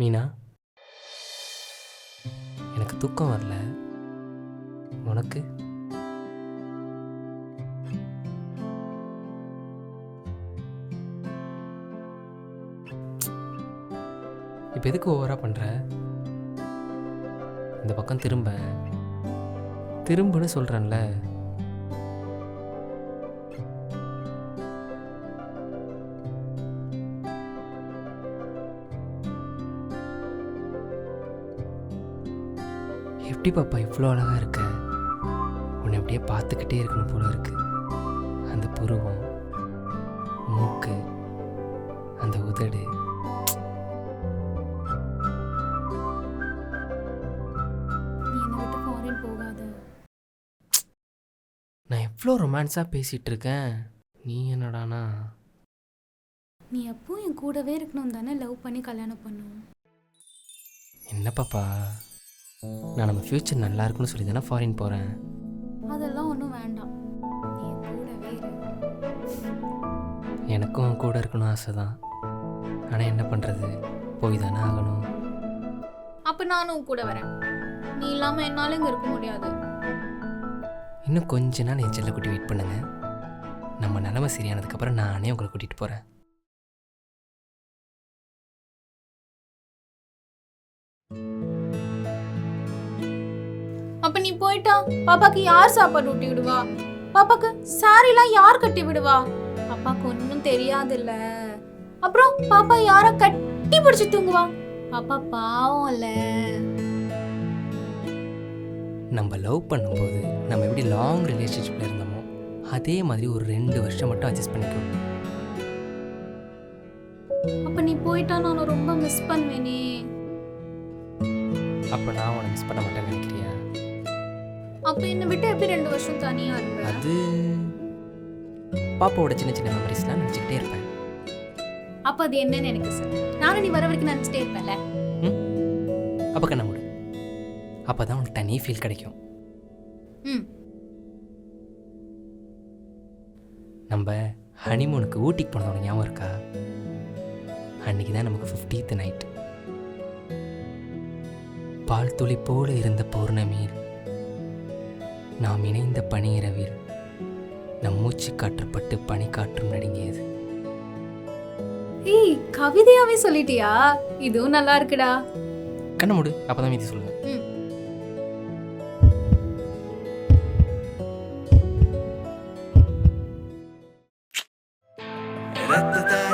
மீனா? எனக்கு தூக்கம் வரல. உனக்கு? இப்போ எதுக்கு ஓவரா பண்ற? இந்த பக்கம் திரும்ப. திரும்புன்னு சொல்றேன்ல. எப்படி பாப்பா இவ்வளோ அழகா இருக்க? உன்னை அப்படியே பார்த்துக்கிட்டே இருக்கணும் போல இருக்கு. அந்த புருவம் மூக்கு அந்த உதடு. நான் எவ்வளோ ரொமான்ஸாக பேசிகிட்டு இருக்கேன் நீ என்னடானா? நீ எப்பவும் என் கூடவே இருக்கணும் தானே லவ் பண்ணி கல்யாணம் பண்ணும். என்ன பாப்பா? நான் நம்ம ஃப்யூச்சர் நல்லா இருக்குன்னு சொல்லி தானே ஃபாரின் போகிறேன் அதெல்லாம் ஒன்றும் வேண்டாம். நீ என் கூடவே இரு. எனக்கும் கூட இருக்கணும் ஆசை தான் ஆனால் என்ன பண்ணுறது போய் தானே ஆகணும். அப்போ நானும் உன் கூட வரேன். நீ இல்லாமல் என்னால இங்கே இருக்க முடியாது. இன்னும் கொஞ்ச நாள் என் செல்லக்குட்டி வெயிட் பண்ணுங்க. நம்ம நிலமை சரியானதுக்கப்புறம் நானே உங்களை கூட்டிகிட்டு போகிறேன் அப்ப நீ போயிட்டா? பாப்பாக்கு யார் சாப்பாடு ஊட்டி விடுவா? பாப்பாக்கு சாரிலாம் யார் கட்டி விடுவா? பாப்பாக்கு ஒன்றும் தெரியாதுல்ல. அப்புறம் பாப்பா யார கட்டி பிடிச்சு தூங்குவா? பாப்பா பாவம் இல்ல. நம்ம லவ் பண்ணும்போது நம்ம எப்படி லாங் ரிலேஷன்ஷிப்பில் இருந்தோமோ அதே மாதிரி ஒரு ரெண்டு வருஷம் மட்டும் அட்ஜஸ்ட் பண்ணிக்கோ. அப்ப நீ போயிட்டா நான் ரொம்ப மிஸ் பண்ணுவேனே. அப்போ நான் உன்னை மிஸ் பண்ண மாட்டேன்னு நினைக்கிறியா? அப்ப என்னை விட்டு எப்படி ரெண்டு வருஷம் தனியா இருப்ப? அது பாப்பாவோட சின்ன சின்ன மெமரிஸ்லாம் நினச்சிக்கிட்டே இருப்பேன். அப்ப அது என்னன்னு எனக்கு சொல்லு. நானும் நீ வர வரைக்கும் நினைச்சிட்டே இருப்பேன்ல. அப்போ கண்ண மூடு. அப்போ தான் உனக்கு தனி ஃபீல் கிடைக்கும். ம். நம்ம ஹனிமூனுக்கு ஊட்டிக்கு உனக்கு ஞாபகம் இருக்கா? அன்னைக்கு தான் நமக்கு ஃபிஃப்டீத் நைட் பால் துளி போல இருந்த பௌர்ணமியில் நாம் இணைந்த பனியிரவில் நம் மூச்சு காற்றுப்பட்டு பனிக்காற்றும் நடுங்கியது. ஏய் கவிதையாவே சொல்லிட்டியா? இதுவும் நல்லா இருக்குடா. கண்ண மூடு அப்பதான் மீதி சொல்லுவேன். da